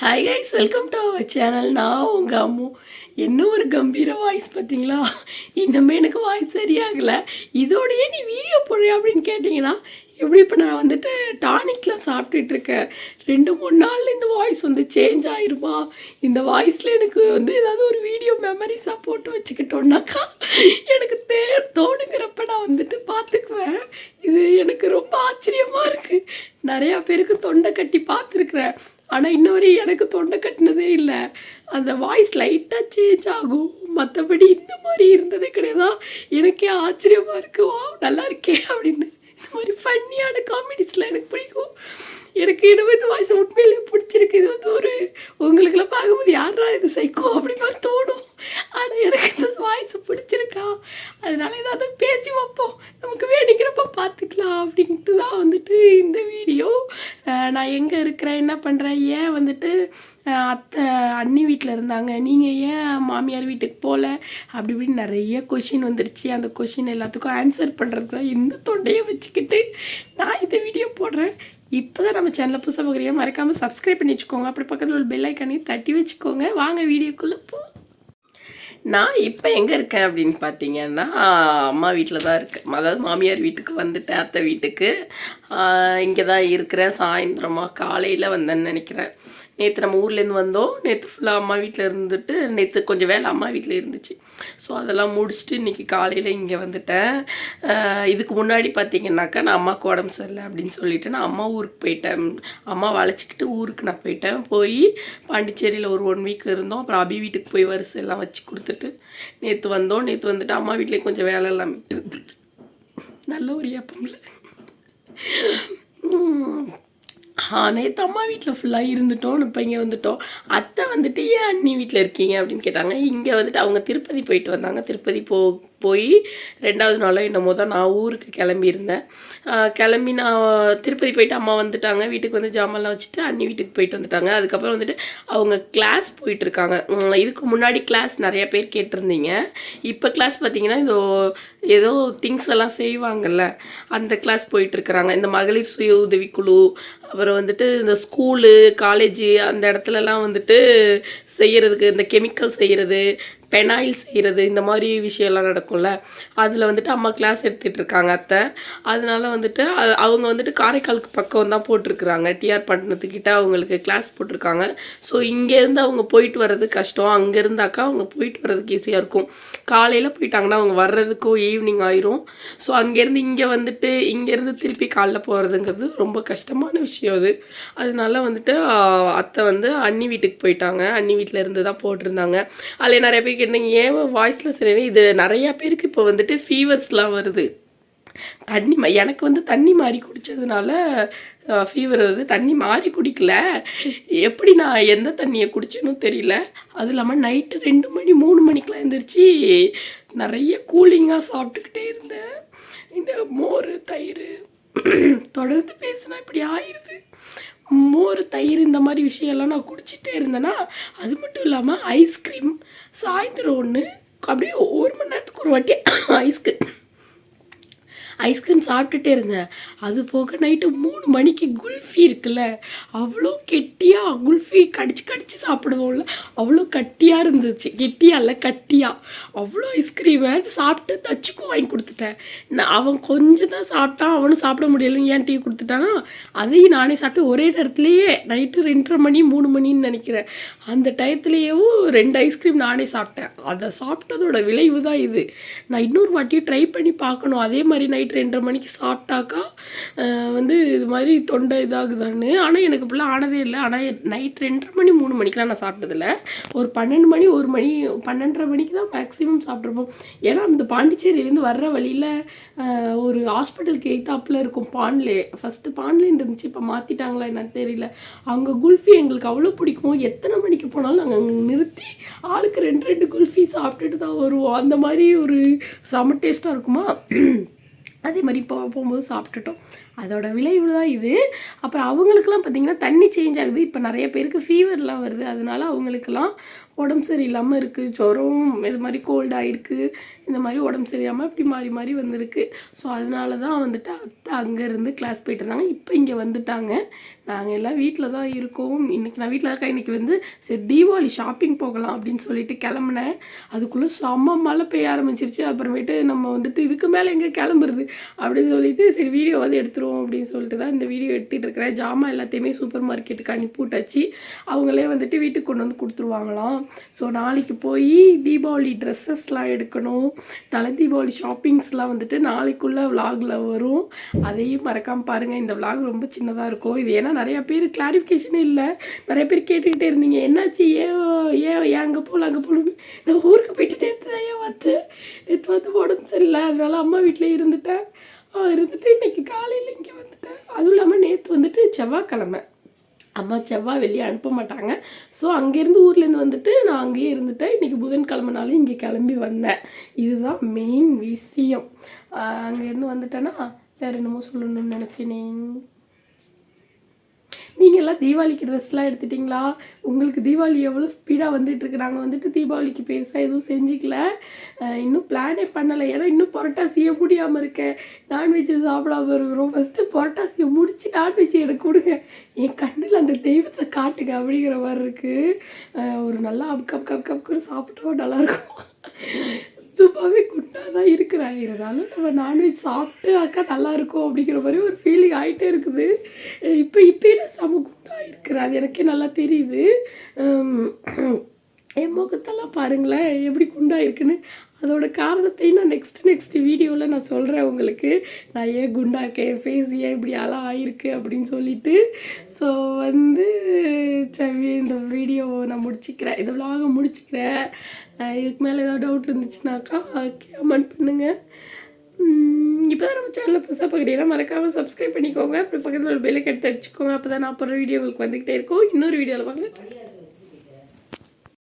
Hi guys welcome to our channel நான் உங்கள் அம்மு. என்ன ஒரு கம்பீர வாய்ஸ் பார்த்தீங்களா? இன்னுமே எனக்கு வாய்ஸ் சரியாகலை. இதோடையே நீ வீடியோ போடுறியா அப்படின்னு கேட்டிங்கன்னா எப்படி இப்போ நான் வந்துட்டு டானிக்லாம் சாப்பிட்டுட்ருக்கேன் ரெண்டு மூணு நாளில் இந்த வாய்ஸ் வந்து சேஞ்ச் ஆகிருமா இந்த வாய்ஸில் எனக்கு வந்து ஏதாவது ஒரு வீடியோ மெமரிஸாக போட்டு வச்சுக்கிட்டோன்னாக்கா எனக்கு தே தோணுங்கிறப்ப நான் வந்துட்டு பார்த்துக்குவேன். இது எனக்கு ரொம்ப ஆச்சரியமாக இருக்குது நிறையா பேருக்கு தொண்டை கட்டி பார்த்துருக்குறேன். ஆனால் இன்ன வரையும் எனக்கு தொண்டை கட்டினதே இல்லை. அந்த வாய்ஸ் லைட்டாக சேஞ்ச் ஆகும். மற்றபடி இந்த மாதிரி இருந்ததே கிடையாது? எனக்கே ஆச்சரியமாக இருக்குது ஓ நல்லா இருக்கே அப்படின்னு. இந்த மாதிரி ஃபன்னியான காமெடிஸ்லாம் எனக்கு பிடிக்கும். எனக்கு இன்னும் இந்த வாய்ஸ் உண்மையிலேயே பிடிச்சிருக்கு. இது வந்து ஒரு உங்களுக்கெல்லாம் பார்க்கும்போது யாரா இது சைக்கோ அப்படின்னு தோணும். ஆனால் எனக்கு இந்த வாய்ஸ் பிடிச்சிருக்கா. அதனால ஏதாவது பேசி வைப்போம் நமக்கு வேணுங்கிறப்ப பார்த்துக்கலாம் அப்படின்ட்டு தான் வந்துட்டு இந்த வீடியோ நான் எங்கே இருக்கிறேன்? என்ன பண்ணுறேன் ஏன் வந்துட்டு அத்தை அண்ணி வீட்டில் இருந்தாங்க. நீங்கள் ஏன் மாமியார் வீட்டுக்கு போகல அப்படி இப்படின்னு நிறைய கொஷின் வந்துருச்சு. அந்த கொஷின் எல்லாத்துக்கும் ஆன்சர் பண்ணுறது தான் இந்த தொண்டையை வச்சுக்கிட்டு நான் இந்த வீடியோ போடுறேன். இப்போ தான் நம்ம சேனலை புதுசாக பார்க்குறீங்க மறக்காமல் சப்ஸ்கிரைப் பண்ணி வச்சுக்கோங்க. அப்படி பக்கத்தில் ஒரு பெல் ஐக்கானையும் தட்டி வச்சுக்கோங்க. வாங்க வீடியோக்குள்ளே போ நான் இப்போ எங்கே இருக்கேன் அப்படின்னு பார்த்தீங்கன்னா அம்மா வீட்டில் தான் இருக்கேன். அதாவது மாமியார் வீட்டுக்கு வந்துட்டேன் அத்தை வீட்டுக்கு. இங்கே தான் இருக்கிறேன். சாயந்தரமாக காலையில் வந்தேன்னு நினைக்கிறேன். நேற்று நம்ம ஊர்லேருந்து வந்தோம். நேற்று ஃபுல்லாக அம்மா வீட்டில் இருந்துட்டு நேற்று கொஞ்சம் வேலை அம்மா வீட்டில் இருந்துச்சு. ஸோ அதெல்லாம் முடிச்சுட்டு இன்றைக்கி காலையில் இங்கே வந்துட்டேன். இதுக்கு முன்னாடி பார்த்தீங்கன்னாக்கா நான் அம்மாவுக்கு உடம்பு சரியில்லை அப்படின்னு சொல்லிட்டு நான் அம்மா ஊருக்கு போயிட்டேன். அம்மா வளைச்சிக்கிட்டு ஊருக்கு நான் போயிட்டேன். போய் பாண்டிச்சேரியில் ஒரு ஒன் வீக் இருந்தோம். அப்புறம் அபி வீட்டுக்கு போய் வரிசை எல்லாம் வச்சு கொடுத்துட்டு நேற்று வந்தோம். நேற்று வந்துட்டு அம்மா வீட்டிலே கொஞ்சம் வேலை எல்லாமே நல்ல ஒரு ஏப்பம்ல நேற்று அம்மா வீட்டில் ஃபுல்லாக இருந்துட்டோம். இப்போ இங்கே வந்துட்டோம். அத்தை வந்துட்டு ஏன் அண்ணி வீட்டில் இருக்கீங்க? அப்படின்னு கேட்டாங்க. இங்கே வந்துட்டு அவங்க திருப்பதி போயிட்டு வந்தாங்க. திருப்பதி போ போய் ரெண்டாவது நாளோ என்னமோ தான் நான் ஊருக்கு கிளம்பியிருந்தேன். கிளம்பி நான் திருப்பதி போயிட்டு அம்மா வந்துட்டாங்க. வீட்டுக்கு வந்து ஜாமான்லாம் வச்சுட்டு அண்ணி வீட்டுக்கு போயிட்டு வந்துட்டாங்க. அதுக்கப்புறம் வந்துட்டு அவங்க கிளாஸ் போயிட்டுருக்காங்க. இதுக்கு முன்னாடி கிளாஸ் நிறைய பேர் கேட்டிருந்தீங்க. இப்போ கிளாஸ் பார்த்தீங்கன்னா இதோ ஏதோ திங்ஸ் எல்லாம் செய்வாங்கல்ல. அந்த கிளாஸ் போயிட்டுருக்குறாங்க. இந்த மகளிர் சுய உதவிக்குழு அப்புறம் வந்துட்டு இந்த ஸ்கூலு காலேஜு அந்த இடத்துலலாம் வந்துட்டு செய்கிறதுக்கு இந்த கெமிக்கல் செய்கிறது பெனாயில் செய்கிறது இந்த மாதிரி விஷயம்லாம் நடக்கும்ல. அதில் வந்துட்டு அம்மா கிளாஸ் எடுத்துகிட்டு இருக்காங்க அத்தை. அதனால வந்துட்டு அது- அவங்க வந்துட்டு காரைக்காலுக்கு பக்கம் தான் போட்டிருக்குறாங்க டிஆர் பட்டணத்துக்கிட்ட அவங்களுக்கு கிளாஸ் போட்டிருக்காங்க ஸோ இங்கேருந்து அவங்க போயிட்டு வர்றது கஷ்டம். அங்கே இருந்தாக்கா அவங்க போயிட்டு வர்றதுக்கு ஈஸியாக இருக்கும். காலையில் போயிட்டாங்கன்னா அவங்க வர்றதுக்கும் ஈவினிங் ஆயிரும். ஸோ அங்கேருந்து இங்கே வந்துட்டு இங்கேருந்து திருப்பி காலைல போகிறதுங்கிறது ரொம்ப கஷ்டமான விஷயம் அது. அதனால வந்துட்டு அத்தை வந்து அண்ணி வீட்டுக்கு போயிட்டாங்க. அன்னி வீட்டில் இருந்து தான் போட்டிருந்தாங்க அதில் நிறைய பேர் கேட்டாங்க ஏன் வாய்ஸில் சரி இது நிறையா பேருக்கு இப்போ வந்துட்டு ஃபீவர்ஸ்லாம் வருது. தண்ணி மா- எனக்கு வந்து தண்ணி மாறி குடித்ததுனால ஃபீவர் வருது. தண்ணி மாறி குடிக்கல. எப்படி நான் எந்த தண்ணியை குடிச்சேன்னு தெரியல. அது இல்லாமல் நைட்டு ரெண்டு மணி மூணு மணிக்கெலாம் எழுந்திரிச்சு நிறைய கூலிங்காக சாப்பிட்டுக்கிட்டே இருந்தேன். இந்த மோர் தயிர் தொடர்ந்து பேசினா இப்படி ஆயிடுது மோர் தயிர் இந்த மாதிரி விஷயம்லாம் நான் குடிச்சிட்டே இருந்தேன்னா அது மட்டும் இல்லாமல் ஐஸ்கிரீம் சாயந்தரம் ஒன்று அப்படியே ஒரு மணி நேரத்துக்கு ஒரு வாட்டி ஐஸ்கிரீம் ஐஸ்கிரீம் சாப்பிட்டுட்டே இருந்தேன். அது போக நைட்டு மூணு மணிக்கு குல்ஃபி இருக்குல்ல அவ்வளோ கெட்டியாக குல்ஃபி கடிச்சு கடிச்சு சாப்பிடுவோம்ல. அவ்வளோ கட்டியாக இருந்துச்சு. கெட்டியா இல்லை கட்டியாக அவ்வளோ ஐஸ்கிரீமை சாப்பிட்டு தச்சுக்கும் வாங்கி கொடுத்துட்டேன். நான் அவன் கொஞ்சம் தான் சாப்பிட்டான். அவனும் சாப்பிட முடியலன்னு ஏன் டீ கொடுத்துட்டானா? அதையும் நானே சாப்பிட்டு ஒரே நேரத்துலேயே நைட்டு ரெண்டரை மணி மூணு மணின்னு நினைக்கிறேன். அந்த டயத்துலேயும் ரெண்டு ஐஸ்கிரீம் நானே சாப்பிட்டேன். அதை சாப்பிட்டதோட விளைவு தான் இது. நான் இன்னொரு வாட்டியும் ட்ரை பண்ணி பார்க்கணும். அதே மாதிரி நைட் ரெண்டரை மணிக்கு சாப்பிட்டாக்கா வந்து இது மாதிரி தொண்டை இதாகுதான்னு. ஆனால் எனக்கு இப்படிலாம் ஆனதே இல்லை. ஆனால் நைட் ரெண்டரை மணி மூணு மணிக்கெலாம் நான் சாப்பிட்டதில்ல. ஒரு பன்னெண்டு மணி ஒரு மணி பன்னெண்டரை மணிக்கு தான் மேக்ஸிமம் சாப்பிட்ருப்போம். ஏன்னா இந்த பாண்டிச்சேரியிலேருந்து வர்ற வழியில் ஒரு ஹாஸ்பிட்டலுக்கு எய்த்தாப்பில் இருக்கும் பான்லே ஃபஸ்ட்டு பான்லேன்னு இருந்துச்சு இப்போ மாற்றிட்டாங்களா என்னன்னு தெரியல. அவங்க குல்ஃபி எங்களுக்கு அவ்வளோ பிடிக்கும் எத்தனை மணிக்கு போனாலும் நாங்கள் அங்கே நிறுத்தி ஆளுக்கு ரெண்டு ரெண்டு குல்ஃபி சாப்பிட்டுட்டு தான் வருவோம். அந்த மாதிரி ஒரு செம டேஸ்ட்டாக இருக்குமா? அதே மாதிரி இப்போ போகும்போது சாப்பிட்டுட்டோம். அதோட விளைவு தான் இது. அப்புறம் அவங்களுக்குலாம் பார்த்திங்கன்னா தண்ணி சேஞ்ச் ஆகுது. இப்போ நிறைய பேருக்கு ஃபீவர்லாம் வருது. அதனால அவங்களுக்கெல்லாம் உடம்பு சரியில்லாமல் இருக்குது ஜுரம் இது மாதிரி கோல்டாகிருக்கு இந்த மாதிரி உடம்பு சரியில்லாமல் இப்படி மாறி மாறி வந்திருக்கு. ஸோ அதனால தான் வந்துட்டு அத்தை அங்கேருந்து கிளாஸ் போயிட்டு இருந்தாங்க. இப்போ இங்கே வந்துட்டாங்க. நாங்கள் எல்லாம் வீட்டில் தான் இருக்கோம். இன்றைக்கி நான் வீட்டில் இருக்கேன். இன்றைக்கி வந்து சரி தீபாவளி ஷாப்பிங் போகலாம் அப்படின்னு சொல்லிட்டு கிளம்புனேன். அதுக்குள்ளே செம்ம மழை பெய்ய ஆரம்பிச்சிருச்சு. அப்புறமேட்டு நம்ம வந்துட்டு இதுக்கு மேலே எங்கே கிளம்புறது? அப்படின்னு சொல்லிட்டு சரி வீடியோ வந்து எடுத்துருவோம் அப்படின்னு சொல்லிட்டு தான் இந்த வீடியோ எடுத்துகிட்டு இருக்கிறேன். ஜாமான் எல்லாத்தையுமே சூப்பர் மார்க்கெட்டுக்கு அனுப்பி விட்டாச்சு. அவங்களே வந்துட்டு வீட்டுக்கு கொண்டு வந்து கொடுத்துருவாங்களாம். ஸோ நாளைக்கு போய் தீபாவளி ட்ரெஸ்ஸஸ்லாம் எடுக்கணும். தலை தீபாவளி ஷாப்பிங்ஸ்லாம் வந்துட்டு நாளைக்குள்ளே விலாகில் வரும். அதையும் மறக்காமல் பாருங்கள் இந்த விலாக் ரொம்ப சின்னதாக இருக்கும். இது ஏன்னா நிறையா பேர் கிளாரிஃபிகேஷன் இல்லை. நிறைய பேர் கேட்டுக்கிட்டே இருந்தீங்க. என்னாச்சு? ஏன் ஏன் ஏன் அங்கே போகல அங்கே போகல நான் ஊருக்கு போயிட்டு நேற்று தான் ஏன் வச்சேன் நேற்று வந்து உடம்பு சரியில்லை. அதனால அம்மா வீட்டில் இருந்துட்டேன். இருந்துட்டு இன்னைக்கு காலையில் இங்கே வந்துட்டேன். அதுவும் இல்லாமல் நேற்று வந்துட்டு செவ்வாய்க்கிழமை. அம்மா செவ்வாய் வெளியே அனுப்ப மாட்டாங்க. ஸோ அங்கேருந்து ஊர்லேருந்து வந்துட்டு நான் அங்கேயே இருந்துட்டேன். இன்றைக்கி புதன்கிழமனாலும் இங்கே கிளம்பி வந்தேன். இதுதான் மெயின் விஷயம். அங்கேருந்து வந்துட்டேன்னா வேறு என்னமோ சொல்லணும்னு நினச்சேனே. நீங்கள் தீபாவளிக்கு ட்ரெஸ்லாம் எடுத்துட்டிங்களா? உங்களுக்கு தீபாவளி எவ்வளோ ஸ்பீடாக வந்துட்டுருக்கு. நாங்கள் வந்துட்டு தீபாவளிக்கு பெருசாக எதுவும் செஞ்சுக்கல. இன்னும் பிளானே பண்ணலை. ஏன்னா இன்னும் புரட்டாசியை முடியாமல் இருக்கேன். நான்வெஜ் சாப்பிடாம இருக்கிறோம் ஃபஸ்ட்டு புரட்டாசியை முடிச்சு நான்வெஜ் எனக்கு கொடுங்க. என் கண்ணில் அந்த தெய்வத்தை காட்டுங்க அப்படிங்கிற மாதிரி இருக்குது ஒரு நல்லா அப்க கப் கப் அப்கன்னு சாப்பிட்டோம் நல்லாயிருக்கும் சும்மாவே குண்டாக தான் இருக்கிறாங்க இருந்தாலும் நம்ம நான்வெஜ் சாப்பிட்டு அக்கா நல்லா இருக்கும் அப்படிங்கிற மாதிரி ஒரு ஃபீலிங் ஆகிட்டே இருக்குது. இப்போ இப்போயே நான் செம குண்டாக இருக்கிறேன் அது எனக்கே நல்லா தெரியுது. என் முகத்தெல்லாம் பாருங்களேன் எப்படி குண்டாக இருக்குன்னு. அதோட காரணத்தையும் நான் நெக்ஸ்ட் நெக்ஸ்ட் வீடியோவில் நான் சொல்கிறேன் உங்களுக்கு. நான் ஏன் குண்டாக்கேன் ஃபேஸ் ஏன் இப்படி அலாம் ஆயிருக்கு அப்படின்னு சொல்லிட்டு. ஸோ வந்து சரி இந்த வீடியோவை நான் முடிச்சுக்கிறேன். இந்த விலாக முடிச்சுக்கிறேன். இதுக்கு மேலே ஏதாவது டவுட் இருந்துச்சுனாக்கா கமெண்ட் பண்ணுங்கள் இப்போ தான் நம்ம சேனலில் புதுசாக பார்க்குறீங்கன்னா மறக்காமல் சப்ஸ்கிரைப் பண்ணிக்கோங்க. அப்புறம் பக்கத்தில் ஒரு பெல்லை கெடுத்து அடிச்சுக்கோங்க அப்போ தான் நான் அப்புறம் வீடியோ உங்களுக்கு வந்துக்கிட்டே இருக்கும். இன்னொரு வீடியோவில் வாங்க